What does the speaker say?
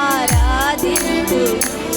ఆరాధింతుము